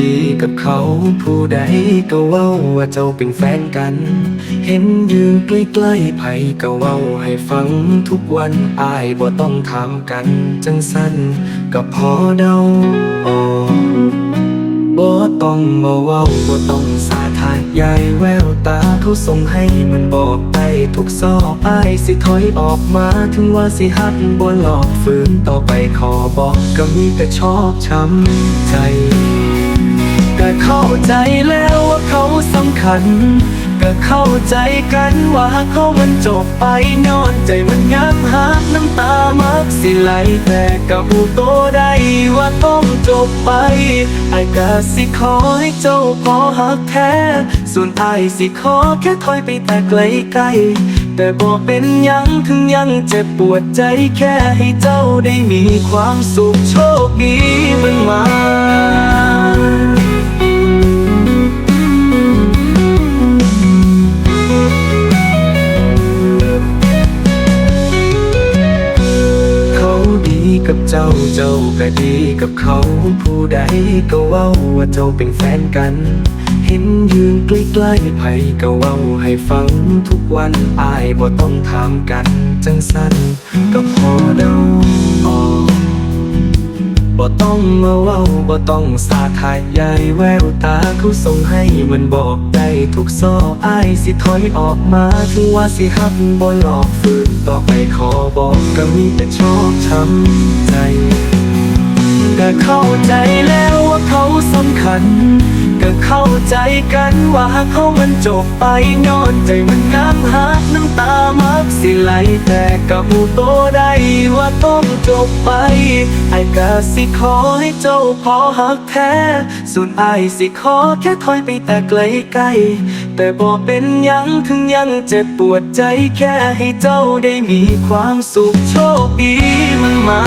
ดีกับเขา ผู้ใดก็เว้าว่าเจ้าเป็นแฟนกัน เห็นยืนใกล้ๆไผก็เว้าให้ฟังทุกวันอายบ่ต้องถามกัน จังสั้นก็พอเดาออกบ่ต้องมาเว้าบ่ต้องสาทายยายแววตาเขาส่งให้มันบอกไปทุกซอกอายสิถอยออกมาถึงว่าสิหักบ่หลอกฝืนต่อไปขอบอกก็มีแต่ชอบช้ำใจ เข้าใจแล้วว่าเขาสำคัญ ก็เข้าใจกันว่าเขามันจบไปนอนใจมันยังหักน้ำตามักสิไหลแต่กับผู้โตได้ว่าต้องจบไปไอ้ก็สิขอให้เจ้าพอหักแท้ ส่วนไอ้สิขอแค่ถอยไปแต่ไกลไกลแต่บอกเป็นยังถึงยังเจ็บปวดใจแค่ให้เจ้าได้มีความสุขโชคดีมันมา เจ้าเจ้าก็ดีกับเขาผู้ใดก็เว้าว่าเจ้าเป็นแฟนกัน เห็นยืนใกล้ๆไผก็เว้าให้ฟังทุกวันอายบ่ต้องถามกัน จังสั้นก็พอเดา ต้องมาเว้าบ่ต้องสาทายยายแววตาเขาส่งให้มันบอกได้ทุกซอกอายสิถอยออกมาถึงว่าสิหักบ่หลอกฝืนต่อไปขอบอกก็มีแต่ชอบช้ำใจแต่เข้าใจแล้ว ว่าเขาสำคัญ ก็เข้าใจกันว่าเขามันจบไปนอนใจมันน้ำหักน้ำตามักสิไหลแต่กับผู้โตได้ว่าต้องจบไป ไอ้ก็สิขอให้เจ้าพอหักแท้ ส่วนไอ้สิขอแค่ถอยไปแต่ไกลไกลแต่บอกเป็นยังถึงยังเจ็บปวดใจแค่ให้เจ้าได้มีความสุขโชคดีมันมา